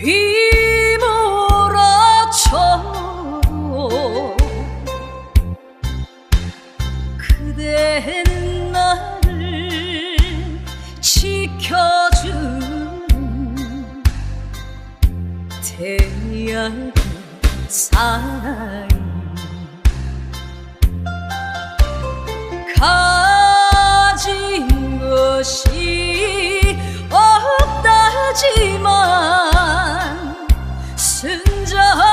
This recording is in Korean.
휘몰아쳐도 그댄 나를 지켜준 태양의 사랑 승자